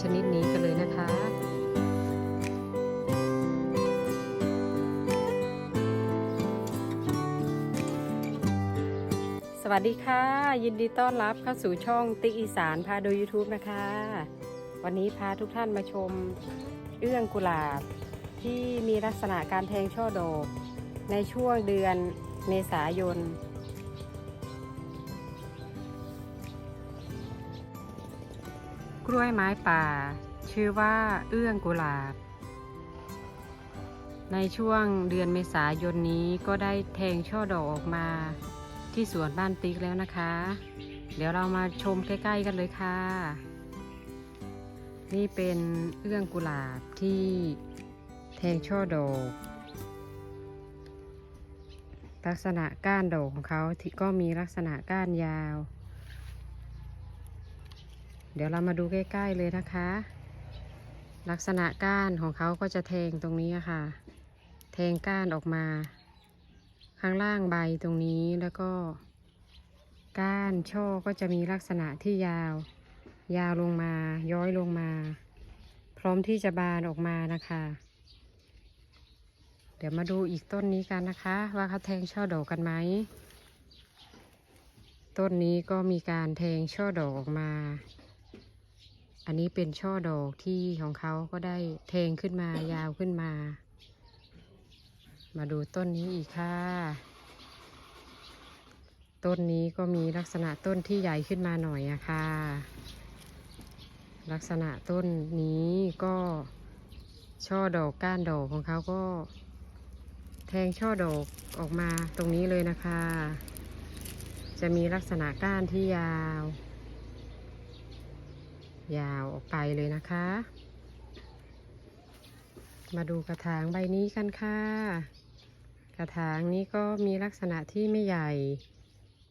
ชนิดนี้กันเลยนะคะสวัสดีค่ะ ยินดีต้อนรับเข้าสู่ช่องติ๊กอีสานพาดู YouTube นะคะ วันนี้พาทุกท่านมาชมเอื้องกุหลาบ ที่มีลักษณะการแทงช่อดอก ในช่วงเดือนเมษายน กล้วยไม้ป่า ชื่อว่าเอื้องกุหลาบ ในช่วงเดือนเมษายนนี้ก็ได้แทงช่อดอกออกมาที่สวนบ้านติ๊กแล้วนะคะ เดี๋ยวเรามาชมใกล้ ๆ กันเลยค่ะ นี่เป็นเอื้องกุหลาบที่แทงช่อดอกลักษณะก้านดอกของเขาที่ก็มีลักษณะก้านยาว เดี๋ยวเรามาดูใกล้ ๆ เลยนะคะ ลักษณะก้านของเขาก็จะแทงตรงนี้ค่ะ แทงก้านออกมา ข้างล่างใบตรงนี้แล้วก็ ก้านช่อก็จะมีลักษณะที่ยาว ยาวลงมา ย้อยลงมา พร้อมที่จะบานออกมานะคะ เดี๋ยวมาดูอีกต้นนี้กันนะคะ ว่าเขาแทงช่อดอกกันไหมต้นนี้ก็มีการแทงช่อดอกออกมา อันนี้เป็นช่อดอกที่ของเขาก็ได้แทงขึ้นมายาวขึ้นมา มาดูต้นนี้อีกค่ะ ต้นนี้ก็มีลักษณะต้นที่ใหญ่ขึ้นมาหน่อยอะค่ะ ลักษณะต้นนี้ก็ช่อดอกก้านดอกของเขาก็ แทงช่อดอกออกมาตรงนี้เลยนะคะ จะมีลักษณะก้านที่ยาว ยาวออกไปเลยนะคะ มาดูกระถางใบนี้กันค่ะ กระถางนี้ก็มีลักษณะที่ไม่ใหญ่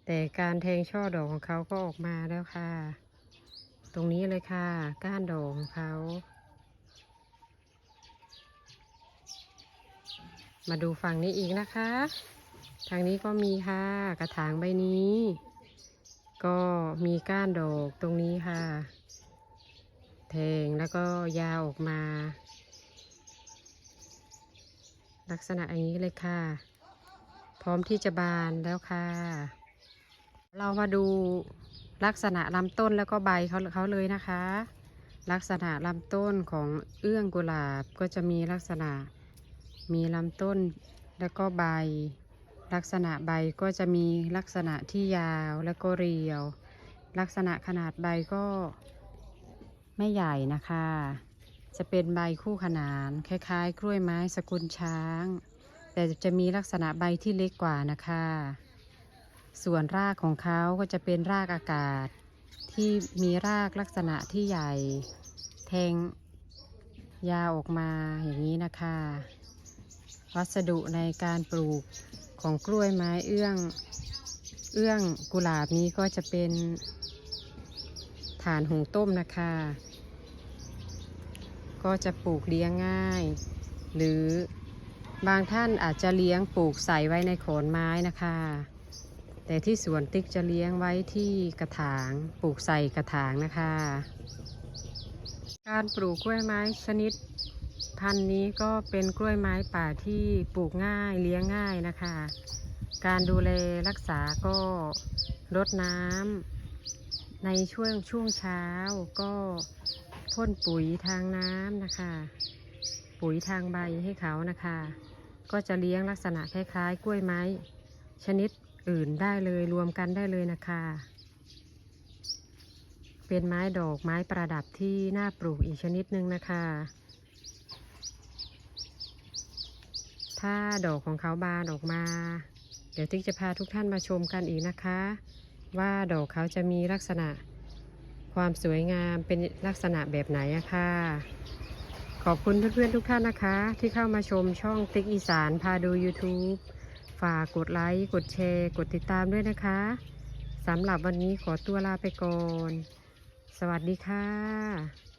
แต่การแทงช่อดอกของเขาก็ออกมาแล้วค่ะ ตรงนี้เลยค่ะ ก้านดอกของเขา มาดูฝั่งนี้อีกนะคะ ทางนี้ก็มีค่ะ กระถางใบนี้ก็มีก้านดอกตรงนี้ค่ะ แทงแล้วก็ยาวออกมา ลักษณะอย่างนี้เลยค่ะ พร้อมที่จะบานแล้วค่ะ เรามาดูลักษณะลำต้นแล้วก็ใบเขาเขาเลยนะคะ ลักษณะลำต้นของเอื้องกุหลาบก็จะมีลักษณะมีลำต้นแล้วก็ใบ ลักษณะใบก็จะมีลักษณะที่ยาวและก็เรียว ลักษณะขนาดใบก็ ไม่ใหญ่นะคะ จะเป็นใบคู่ขนาน คล้าย ๆ กล้วยไม้สกุลช้าง แต่จะมีลักษณะใบที่เล็กกว่านะคะ ส่วนรากของเขาก็จะเป็นรากอากาศ ที่มีรากลักษณะที่ใหญ่ แทงยาวออกมาอย่างนี้นะคะ วัสดุในการปลูกของกล้วยไม้เอื้อง เอื้องกุหลาบนี้ก็จะเป็น ฐานหุงต้มนะคะ ก็จะปลูกเลี้ยงง่าย หรือบางท่านอาจจะเลี้ยงปลูกใส่ไว้ในโขนไม้นะคะ แต่ที่สวนติ๊กจะเลี้ยงไว้ที่กระถางปลูกใส่กระถางนะคะ การปลูกกล้วยไม้ชนิด พันธุ์นี้ก็เป็นกล้วยไม้ป่าที่ปลูกง่ายเลี้ยงง่ายนะคะ การดูแลรักษาก็รดน้ำ ในช่วงช่วงเช้าก็พ่นปุ๋ยทางน้ำนะคะ ปุ๋ยทางใบให้เขานะคะ ก็จะเลี้ยงลักษณะคล้ายๆ กล้วยไม้ ชนิดอื่นได้เลยรวมกันได้เลยนะคะ เป็นไม้ดอกไม้ประดับที่น่าปลูกอีกชนิดหนึ่งนะคะ ถ้าดอกของเขาบานออกมา เดี๋ยวติ๊กจะพาทุกท่านมาชมกันอีกนะคะ ว่าดอกเขาจะมีลักษณะความสวยงามเป็นลักษณะแบบไหนอะค่ะ ขอบคุณเพื่อนๆทุกท่านนะคะ ที่เข้ามาชมช่องติ๊กอีสานพาดู YouTube ฝากกดไลค์ กดแชร์ กดติดตามด้วยนะคะสำหรับวันนี้ขอตัวลาไปก่อน สวัสดีค่ะ